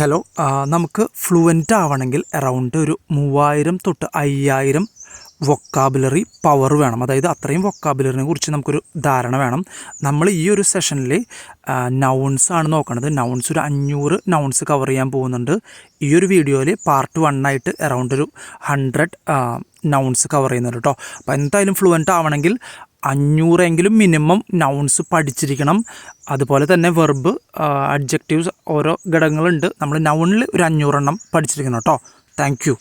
Hello നമുക്ക് fluent ആവണമെങ്കിൽ around ഒരു മൂവായിരം തൊട്ട് അയ്യായിരം വൊക്കാബുലറി പവർ വേണം. അതായത് അത്രയും വൊക്കാബുലറിനെ കുറിച്ച് നമുക്കൊരു ധാരണ വേണം. നമ്മൾ ഈ ഒരു സെഷനിൽ നൗൺസ് ആണ് നോക്കുന്നത് നൗൺസ് ഒരു അഞ്ഞൂറ് നൗൺസ് കവർ ചെയ്യാൻ പോകുന്നുണ്ട്. ഈ ഒരു വീഡിയോയിൽ പാർട്ട് വൺ ആയിട്ട് അറൗണ്ട് ഒരു ഹൺഡ്രഡ് നൗൺസ് കവർ ചെയ്യുന്നുണ്ട് കേട്ടോ അപ്പോൾ എന്തായാലും ഫ്ലുവന്റ് ആവണമെങ്കിൽ അഞ്ഞൂറെങ്കിലും മിനിമം നൗൺസ് പഠിച്ചിരിക്കണം. അതുപോലെ തന്നെ വെർബ് അഡ്ജക്റ്റീവ്സ് ഓരോ ഘടകങ്ങളുണ്ട്. നമ്മൾ നൗണിൽ ഒരു അഞ്ഞൂറെണ്ണം പഠിച്ചിരിക്കണം കേട്ടോ. താങ്ക് യു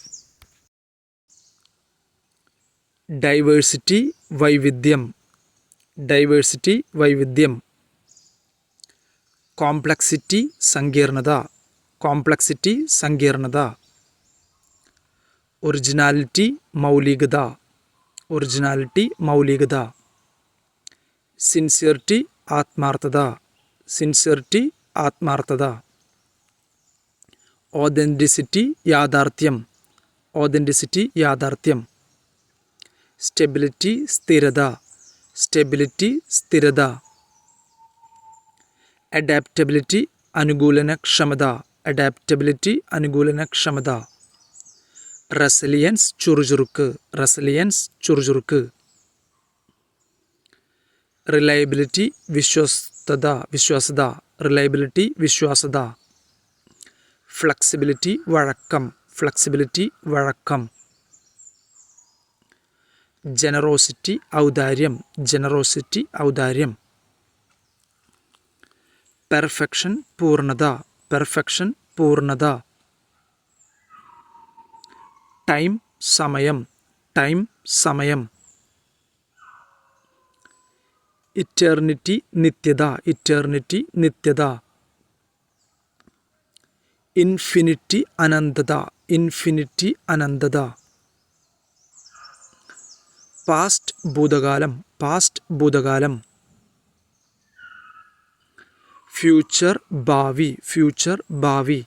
ഡൈവേഴ്സിറ്റി വൈവിധ്യം. ഡൈവേഴ്സിറ്റി വൈവിധ്യം. കോംപ്ലക്സിറ്റി സങ്കീർണത. കോംപ്ലക്സിറ്റി സങ്കീർണത. ഒറിജിനാലിറ്റി മൗലികത. ഒറിജിനാലിറ്റി മൗലികത. സിൻസിയറിറ്റി ആത്മാർത്ഥത. സിൻസിയറിറ്റി ആത്മാർത്ഥത. ഓതന്റിസിറ്റി യാഥാർത്ഥ്യം. ഓതന്റിസിറ്റി യാഥാർത്ഥ്യം. സ്റ്റെബിലിറ്റി സ്ഥിരത. സ്റ്റെബിലിറ്റി സ്ഥിരത. അഡാപ്റ്റബിലിറ്റി അനുകൂലനക്ഷമത. അഡാപ്റ്റബിലിറ്റി അനുകൂലനക്ഷമത. റെസിലിയൻസ് ചുറുചുറുക്ക്. റെസിലിയൻസ് ചുറുചുറുക്ക്. റിലയബിലിറ്റി വിശ്വസ്തത വിശ്വാസത റിലയബിലിറ്റി വിശ്വാസത ഫ്ലെക്സിബിലിറ്റി വഴക്കം ഫ്ലെക്സിബിലിറ്റി വഴക്കം. ജനറോസിറ്റി ഔദാര്യം ജനറോസിറ്റി ഔദാര്യം. പെർഫെക്ഷൻ പൂർണത പെർഫെക്ഷൻ പൂർണത ടൈം സമയം ടൈം സമയം. ഇറ്റേർണിറ്റി നിത്യത ഇറ്റേർണിറ്റി നിത്യത ഇൻഫിനിറ്റി അനന്തത ഇൻഫിനിറ്റി അനന്തത പാസ്റ്റ് ഭൂതകാലം പാസ്റ്റ് ഭൂതകാലം ഫ്യൂച്ചർ ഭാവി ഫ്യൂച്ചർ ഭാവി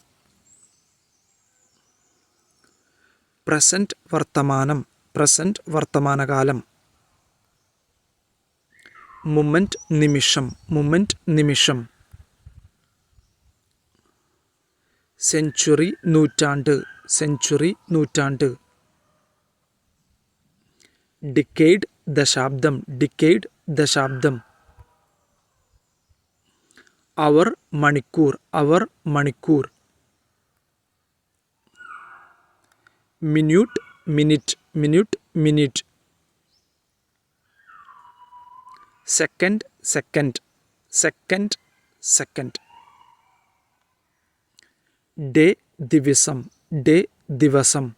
പ്രസന്റ് വർത്തമാനം പ്രസന്റ് വർത്തമാനകാലം മുമെന്റ് നിമിഷം മുമെന്റ് നിമിഷം. സെഞ്ചുറി നൂറ്റാണ്ട് സെഞ്ചുറി നൂറ്റാണ്ട്. Decade ദശാബ്ദം decade ദശാബ്ദം. അവർ മണിക്കൂർ അവർ മണിക്കൂർ. Minute minute minute minute. Second second second second. Day ദിവസം ഡേ ദിവസം.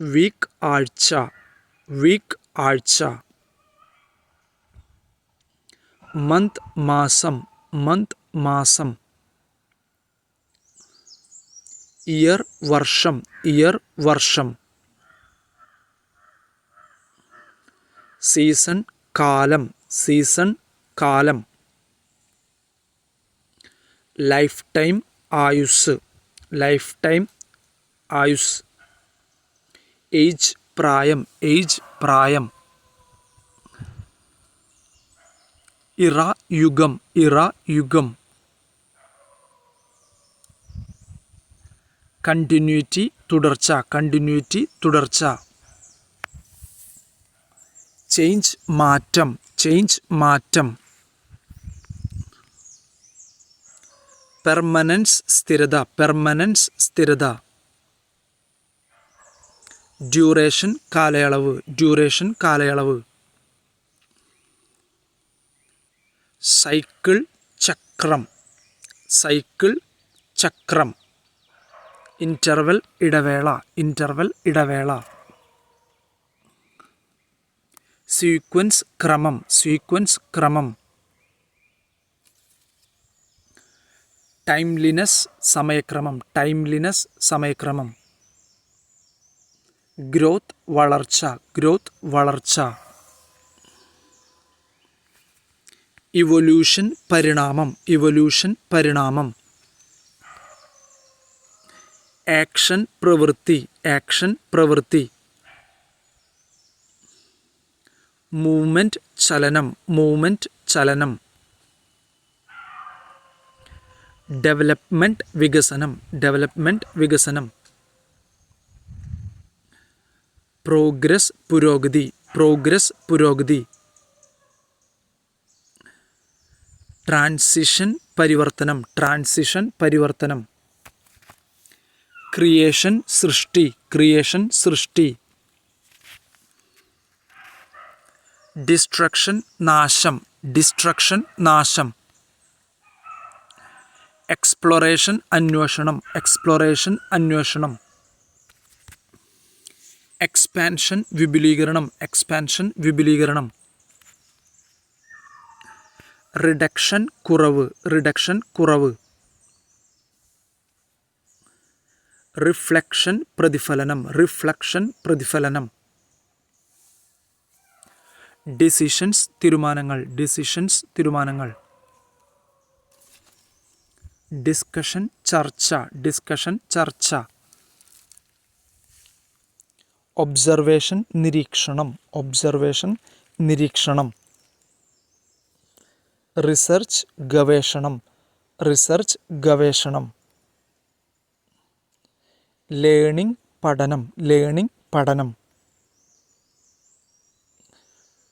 വീക്ക് ആഴ്ച വീക്ക് ആഴ്ച. മന്ത് മാസം മന്ത് മാസം. ഇയർ വർഷം ഇയർ വർഷം. സീസൺ കാലം സീസൺ കാലം. ലൈഫ് ടൈം ആയുസ് ലൈഫ് ടൈം ആയുസ് ഏജ് പ്രായം ഏജ് പ്രായം. ഇറ യുഗം ഇറ യുഗം. കണ്ടിന്യൂറ്റി തുടർച്ച കണ്ടിന്യൂറ്റി തുടർച്ച. ചേഞ്ച് മാറ്റം ചേഞ്ച് മാറ്റം. പെർമനൻസ് സ്ഥിരത പെർമനൻസ് സ്ഥിരത. ഡ്യൂറേഷൻ കാലയളവ് ഡ്യൂറേഷൻ കാലയളവ്. സൈക്കിൾ ചക്രം സൈക്കിൾ ചക്രം. ഇന്റർവെൽ ഇടവേള ഇന്റർവെൽ ഇടവേള. സീക്വൻസ് ക്രമം സീക്വൻസ് ക്രമം. ടൈംലിനെസ് സമയക്രമം ടൈംലിനെസ് സമയക്രമം. ഗ്രോത്ത് വളർച്ച ഗ്രോത്ത് വളർച്ച. ഇവൊല്യൂഷൻ പരിണാമം ഇവൊല്യൂഷൻ പരിണാമം. ആക്ഷൻ പ്രവൃത്തി ആക്ഷൻ പ്രവൃത്തി. മൂവ്മെന്റ് ചലനം മൂവ്മെന്റ് ചലനം. ഡെവലപ്മെന്റ് വികസനം ഡെവലപ്മെന്റ് വികസനം. പ്രോഗ്രസ് പുരോഗതി പ്രോഗ്രസ് പുരോഗതി. ട്രാൻസിഷൻ പരിവർത്തനം ട്രാൻസിഷൻ പരിവർത്തനം. ക്രിയേഷൻ സൃഷ്ടി ക്രിയേഷൻ സൃഷ്ടി. ഡിസ്ട്രക്ഷൻ നാശം ഡിസ്ട്രക്ഷൻ നാശം. എക്സ്പ്ലോറേഷൻ അന്വേഷണം എക്സ്പ്ലോറേഷൻ അന്വേഷണം. എക്സ്പാൻഷൻ വിപുലീകരണം എക്സ്പാൻഷൻ വിപുലീകരണം. റിഡക്ഷൻ കുറവ് റിഡക്ഷൻ കുറവ്. റിഫ്ലക്ഷൻ പ്രതിഫലനം റിഫ്ലക്ഷൻ പ്രതിഫലനം. ഡിസിഷൻസ് തീരുമാനങ്ങൾ ഡിസിഷൻസ് തീരുമാനങ്ങൾ ഡിസ്കഷൻ ചർച്ച ഡിസ്കഷൻ ചർച്ച ഒബ്സർവേഷൻ നിരീക്ഷണം ഒബ്സർവേഷൻ നിരീക്ഷണം റിസർച്ച് ഗവേഷണം റിസർച്ച് ഗവേഷണം ലേണിംഗ് പഠനം ലേണിംഗ് പഠനം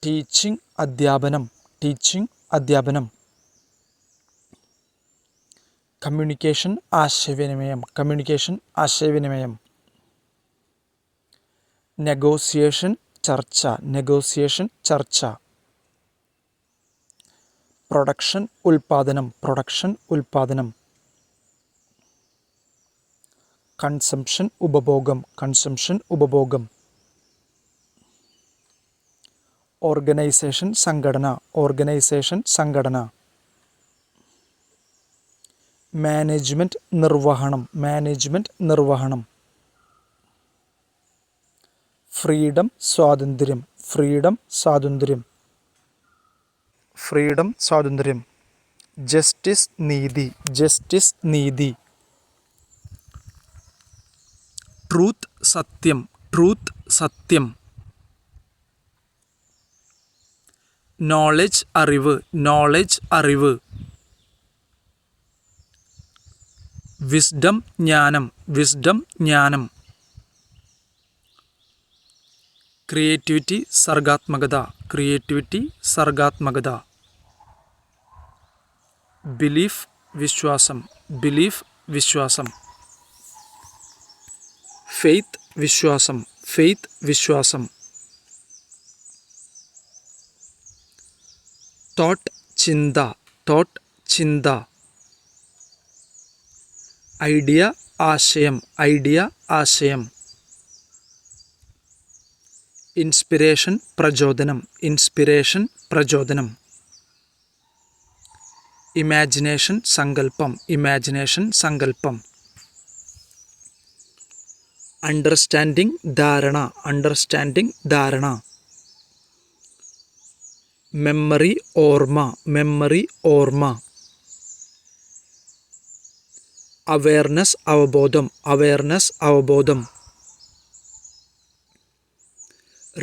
ടീച്ചിങ് അധ്യാപനം ടീച്ചിങ് അധ്യാപനം. കമ്മ്യൂണിക്കേഷൻ ആശയവിനിമയം കമ്മ്യൂണിക്കേഷൻ ആശയവിനിമയം. നെഗോസിയേഷൻ ചർച്ച നെഗോസിയേഷൻ ചർച്ച. പ്രൊഡക്ഷൻ ഉൽപാദനം പ്രൊഡക്ഷൻ ഉൽപാദനം. കൺസംഷൻ ഉപഭോഗം കൺസംഷൻ ഉപഭോഗം. ഓർഗനൈസേഷൻ സംഘടന ഓർഗനൈസേഷൻ സംഘടന. മാനേജ്മെന്റ് നിർവഹണം മാനേജ്മെന്റ് നിർവഹണം. ഫ്രീഡം സ്വാതന്ത്ര്യം ഫ്രീഡം സ്വാതന്ത്ര്യം. ഫ്രീഡം സ്വാതന്ത്ര്യം. ജസ്റ്റിസ് നീതി ജസ്റ്റിസ് നീതി. ട്രൂത്ത് സത്യം ട്രൂത്ത് സത്യം. നോളജ് അറിവ്. നോളജ് അറിവ്. വിസ്ഡം ജ്ഞാനം. വിസ്ഡം ജ്ഞാനം. ക്രിയേറ്റിവിറ്റി സർഗാത്മകത. ക്രിയേറ്റിവിറ്റി സർഗാത്മകത. ബിലീഫ് വിശ്വാസം. ബിലീഫ് വിശ്വാസം. ഫെയ്ത്ത് വിശ്വാസം. ഫെയ്ത്ത് വിശ്വാസം. തോട്ട് ചിന്ത തോട്ട് ചിന്ത. ഐഡിയ ആശയം ഐഡിയ ആശയം. ഇൻസ്പിരേഷൻ പ്രചോദനം ഇൻസ്പിരേഷൻ പ്രചോദനം. ഇമാജിനേഷൻ സങ്കല്പം ഇമാജിനേഷൻ സങ്കല്പം. അണ്ടർസ്റ്റാൻഡിംഗ് ധാരണ അണ്ടർസ്റ്റാൻഡിംഗ് ധാരണ. മെമ്മറി ഓർമ്മ മെമ്മറി ഓർമ്മ. അവയർനെസ് അവബോധം അവയർനെസ് അവബോധം.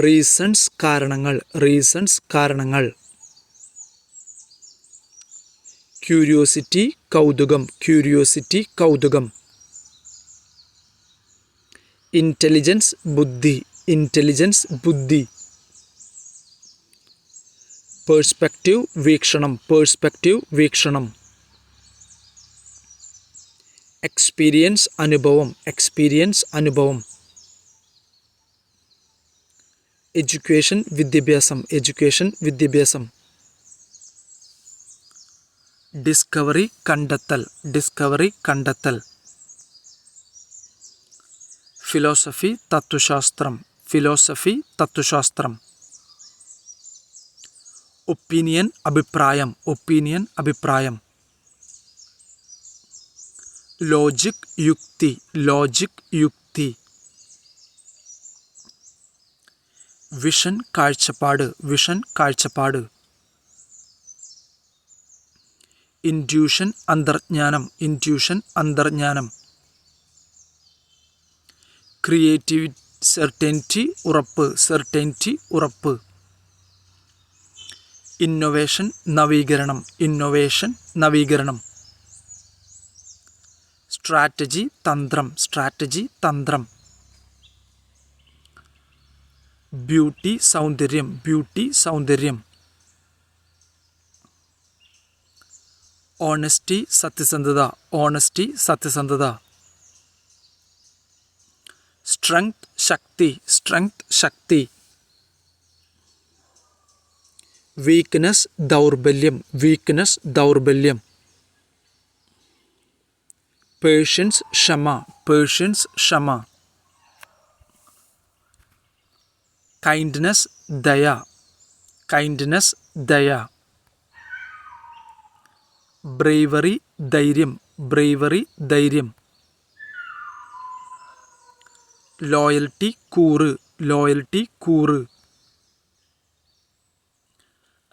റീസൺസ് കാരണങ്ങൾ റീസൺസ് കാരണങ്ങൾ. ക്യൂരിയോസിറ്റി കൗതുകം ക്യൂരിയോസിറ്റി കൗതുകം. ഇന്റലിജൻസ് ബുദ്ധി ഇന്റലിജൻസ് ബുദ്ധി. പേഴ്സ്പെക്റ്റീവ് വീക്ഷണം പേഴ്സ്പെക്റ്റീവ് വീക്ഷണം എക്സ്പീരിയൻസ് അനുഭവം എക്സ്പീരിയൻസ് അനുഭവം എഡ്യൂക്കേഷൻ വിദ്യാഭ്യാസം എഡ്യൂക്കേഷൻ വിദ്യാഭ്യാസം ഡിസ്കവറി കണ്ടെത്തൽ ഡിസ്കവറി കണ്ടെത്തൽ ഫിലോസഫി തത്വശാസ്ത്രം ഫിലോസഫി തത്വശാസ്ത്രം ഒപ്പീനിയൻ അഭിപ്രായം ഒപ്പീനിയൻ അഭിപ്രായം. ലോജിക് യുക്തി ലോജിക് യുക്തി. വിഷൻ കാഴ്ചപ്പാട് വിഷൻ കാഴ്ചപ്പാട്. ഇൻഡ്യൂഷൻ അന്തർജ്ഞാനം ഇൻഡ്യൂഷൻ അന്തർജ്ഞാനം. ക്രിയേറ്റീവ് സെർട്ടന്റി ഉറപ്പ് സെർട്ടന്റി ഉറപ്പ്. ഇന്നൊവേഷൻ നവീകരണം ഇന്നൊവേഷൻ നവീകരണം. സ്ട്രാറ്റജി തന്ത്രം സ്ട്രാറ്റജി തന്ത്രം. ബ്യൂട്ടി സൗന്ദര്യം ബ്യൂട്ടി സൗന്ദര്യം. ഓണസ്റ്റി സത്യസന്ധത ഓണസ്റ്റി സത്യസന്ധത. സ്ട്രെങ്ത് ശക്തി സ്ട്രെങ്ത് ശക്തി. വീക്ക്നെസ് ദൗർബല്യം. വീക്ക്നെസ് ദൗർബല്യം. പേഷ്യൻസ് ക്ഷമ. പേഷ്യൻസ് ക്ഷമ. കൈൻഡ്നെസ് ദയ. കൈൻഡ്നെസ് ദയ. ബ്രേവറി ധൈര്യം. ബ്രേവറി ധൈര്യം. ലോയൽറ്റി കൂറ്. ലോയൽറ്റി കൂറ്.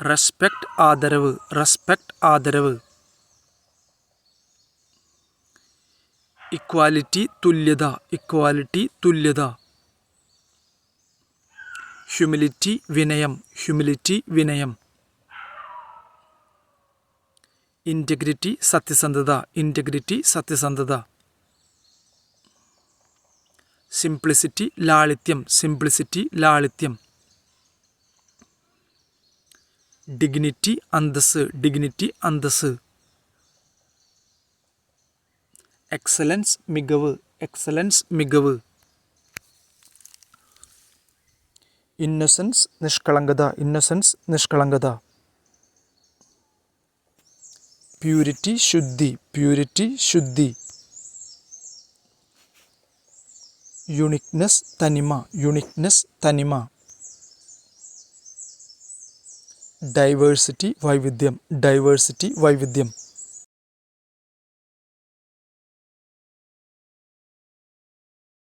റെസ്പെക്ട് ആദരവ് റെസ്പെക്ട് ആദരവ്. ഇക്വാലിറ്റി തുല്യത ഇക്വാലിറ്റി തുല്യത. ഹ്യൂമിലിറ്റി വിനയം ഹ്യൂമിലിറ്റി വിനയം. ഇന്റഗ്രിറ്റി സത്യസന്ധത ഇന്റഗ്രിറ്റി സത്യസന്ധത. സിംപ്ലിസിറ്റി ലാളിത്യം സിംപ്ലിസിറ്റി ലാളിത്യം. ഡിഗ്നിറ്റി അന്തസ് ഡിഗ്നിറ്റി അന്തസ് എക്സലൻസ് മികവ് എക്സലൻസ് മികവ്. ഇന്നസെൻസ് നിഷ്കളങ്കത ഇന്നസെൻസ് നിഷ്കളങ്കത. പ്യൂരിറ്റി ശുദ്ധി പ്യൂരിറ്റി ശുദ്ധി. യുണിക്നെസ് തനിമ യുണിക്നെസ് തനിമ. ഡൈവേഴ്സിറ്റി വൈവിധ്യം. ഡൈവേഴ്സിറ്റി വൈവിധ്യം.